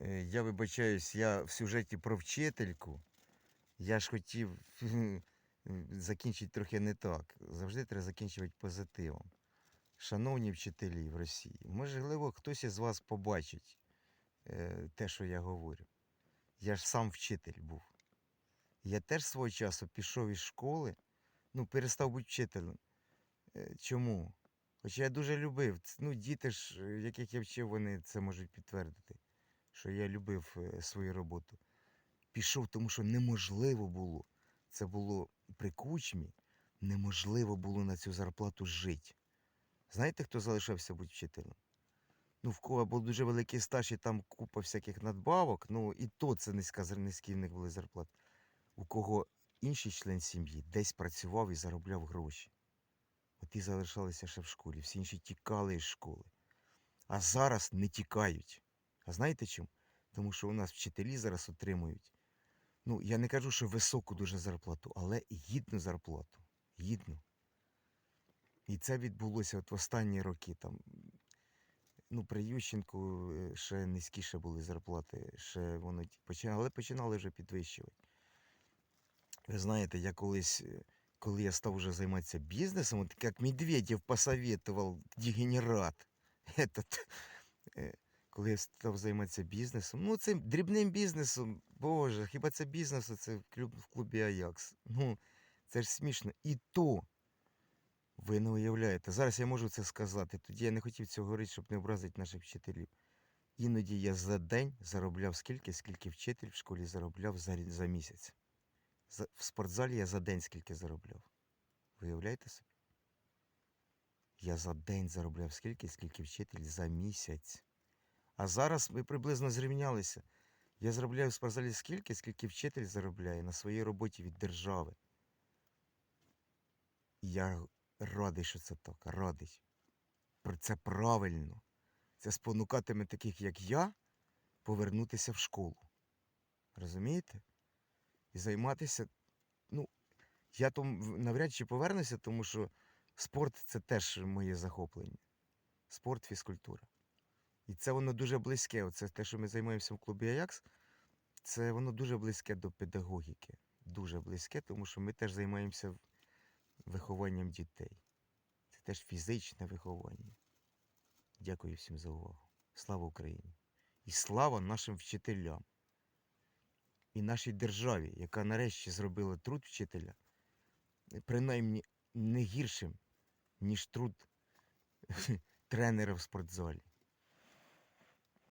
Е, Я вибачаюсь, я в сюжеті про вчительку. Я ж хотів закінчити трохи не так. Завжди треба закінчувати позитивом. Шановні вчителі в Росії, можливо, хтось із вас побачить е, те, що я говорю. Я ж сам вчитель був. Я теж свого часу пішов із школи, ну, перестав бути вчителем. Е, Чому? Хоча я дуже любив. Ну, діти ж, е, яких я вчив, вони це можуть підтвердити, що я любив е, свою роботу. Пішов, тому що неможливо було. Це було при кучмі, неможливо було на цю зарплату жити. Знаєте, хто залишався бути вчителем? Ну, в кого був дуже великий стаж і там купа всяких надбавок, ну і то це низька, низькі в них були зарплати. У кого інший член сім'ї десь працював і заробляв гроші. От ті залишалися ще в школі, всі інші тікали із школи. А зараз не тікають. А знаєте чому? Тому що у нас вчителі зараз отримують. Ну, я не кажу, що високу дуже зарплату, але гідну зарплату. Гідну. І це відбулося от в останні роки. Там, ну, при Ющенку е, ще низькіше були зарплати, ще воно починали, але починали вже підвищувати. Ви знаєте, я колись, е, коли я став вже займатися бізнесом, от як Медведєв посоветував дегенерат. Этот, е, коли я став займатися бізнесом, ну цим дрібним бізнесом, боже, хіба це бізнес, це в, клуб, в клубі Аякс. Ну, це ж смішно. І то, ви не уявляєте, зараз я можу це сказати, тоді я не хотів цього говорити, щоб не образити наших вчителів. Іноді я за день заробляв скільки, скільки вчитель в школі заробляв за, за місяць. За, в спортзалі я за день скільки заробляв. Виявляєте собі? Я за день заробляв скільки, скільки вчитель за місяць. А зараз ми приблизно зрівнялися. Я заробляю в спортзалі скільки, скільки вчитель заробляє на своїй роботі від держави. Я радий, що це так, радий. Це правильно. Це спонукатиме таких, як я, повернутися в школу. Розумієте? І займатися. Ну, я там навряд чи повернуся, тому що спорт це теж моє захоплення. Спорт, фізкультура. І це воно дуже близьке. Оце те, що ми займаємося в клубі Аякс, це воно дуже близьке до педагогіки. Дуже близьке, тому що ми теж займаємося вихованням дітей. Це теж фізичне виховання. Дякую всім за увагу. Слава Україні! І слава нашим вчителям і нашій державі, яка нарешті зробила труд вчителя, принаймні не гіршим, ніж труд тренера в спортзалі.